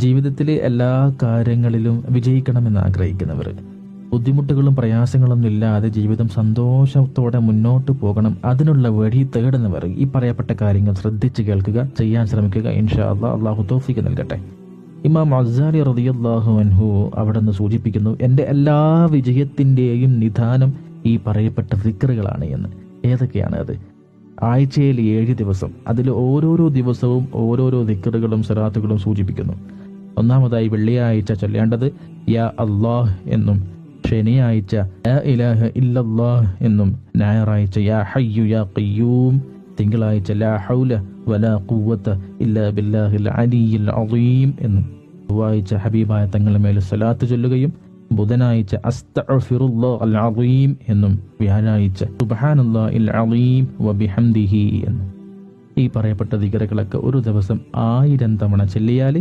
ജീവിതത്തിലെ എല്ലാ കാര്യങ്ങളിലും വിജയിക്കണമെന്ന് ആഗ്രഹിക്കുന്നവർ. ബുദ്ധിമുട്ടുകളും പ്രയാസങ്ങളൊന്നും ഇല്ലാതെ ജീവിതം സന്തോഷത്തോടെ മുന്നോട്ട് പോകണം. അതിനുള്ള വഴി തേടുന്നവർ ഈ പറയപ്പെട്ട കാര്യങ്ങൾ ശ്രദ്ധിച്ച് കേൾക്കുക ചെയ്യാൻ ശ്രമിക്കുക. ഇൻഷാ അള്ളാഹ് അള്ളാഹു തോഫിക്ക് നൽകട്ടെ. ഇമാം അസാലി റളിയല്ലാഹു അൻഹു അവിടെ നിന്ന് സൂചിപ്പിക്കുന്നു എന്റെ എല്ലാ വിജയത്തിന്റെയും നിധാനം ഈ പറയപ്പെട്ട ഫിക്കറുകളാണ് എന്ന്. ഏതൊക്കെയാണ് അത്? ആഴ്ചയിൽ ഏഴ് ദിവസം. അതിൽ ഓരോരോ ദിവസവും ഓരോരോ ദിക്കറുകളും സറാത്തുകളും സൂചിപ്പിക്കുന്നു. ഒന്നാമതായി വെള്ളിയാഴ്ച ചൊല്ലേണ്ടത് യാ അള്ളാഹ് എന്നും ശനിയാഴ്ച ഇലാഹ ഇല്ലല്ലാഹ് എന്നും ഞായറാഴ്ച യാ ഹയ്യു യാ ഖയ്യൂം തിങ്കളാഴ്ച ലാ ഹൗല വലാ ഖുവത ഇല്ലാ ബില്ലാഹിൽ അലിയിൽ അളീം എന്നും. ചൊവ്വാഴ്ച ഹബീബായ തങ്ങളുടെ മേൽ സലാത്ത് ചൊല്ലുകയും ബുധനാഴ്ച അസ്തഗ്ഫിറുല്ലാഹ് അൽ അളീം എന്നും വ്യാഴാഴ്ച സുബ്ഹാനല്ലാഹിൽ അളീം വബിഹംദിഹി എന്നും. ഈ പറയപ്പെട്ട ദികറകളൊക്കെ ഒരു ദിവസം ആയിരം തവണ ചൊല്ലിയാൽ